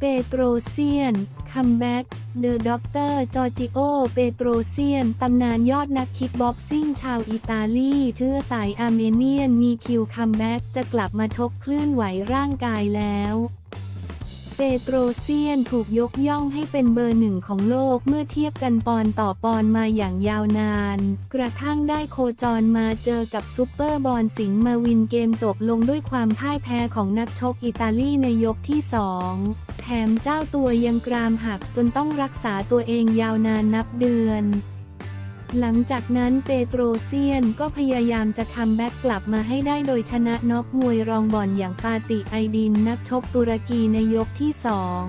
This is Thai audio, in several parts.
เปโตรเซียน คัมแบ็กเดอะด็อกเตอร์ จอร์จิโอ เปโตรเซียน ตำนานยอดนักคิกบ็อกซิ่งชาวอิตาลี เชื้อสายอาร์เมเนียน มีคิวคัมแบ็กจะกลับมาชกเคลื่อนไหวร่างกายแล้ว เปโตรเซียนถูกยกย่องให้เป็นเบอร์หนึ่งของโลกเมื่อเทียบกันปอนต่อปอนมาอย่างยาวนาน กระทั่งได้โคจรมาเจอกับซุปเปอร์บอลสิงห์มาวินเกมจบลงด้วยความพ่ายแพ้ของนักชกอิตาลีในยกที่สองแถมเจ้าตัวยังกรามหักจนต้องรักษาตัวเองยาวนานนับเดือน หลังจากนั้นเปโตรเซียนก็พยายามจะคัมแบ็กกลับมาให้ได้โดยชนะน็อกมวยรองบอลอย่างฟาติไอดินนักชกตุรกีในยกที่สอง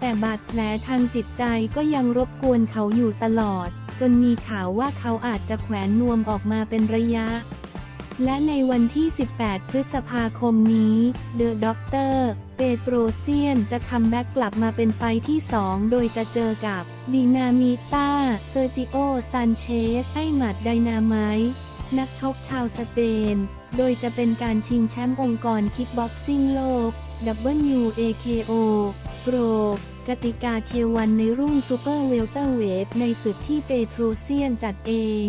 แต่บาดแผลทางจิตใจก็ยังรบกวนเขาอยู่ตลอด จนมีข่าวว่าเขาอาจจะแขวนนวมออกมาเป็นระยะ และในวันที่ 18 พฤษภาคมนี้เดอะด็อกเตอร์เปโตรเซียนจะคัมแบ็กกลับมาเป็นไฟที่ 2 โดยจะเจอกับดีนามิต้าเซอร์จิโอซันเชสให้หมัดไดนาไมนักชกชาวสเปน โดยจะเป็นการชิงแชมป์องค์กรคิกบ็อกซิ่งโลก WAKO Pro กติกาเควันในรุ่นซูเปอร์เวลเตอร์เวทในศึกที่เปโตรเซียนจัดเอง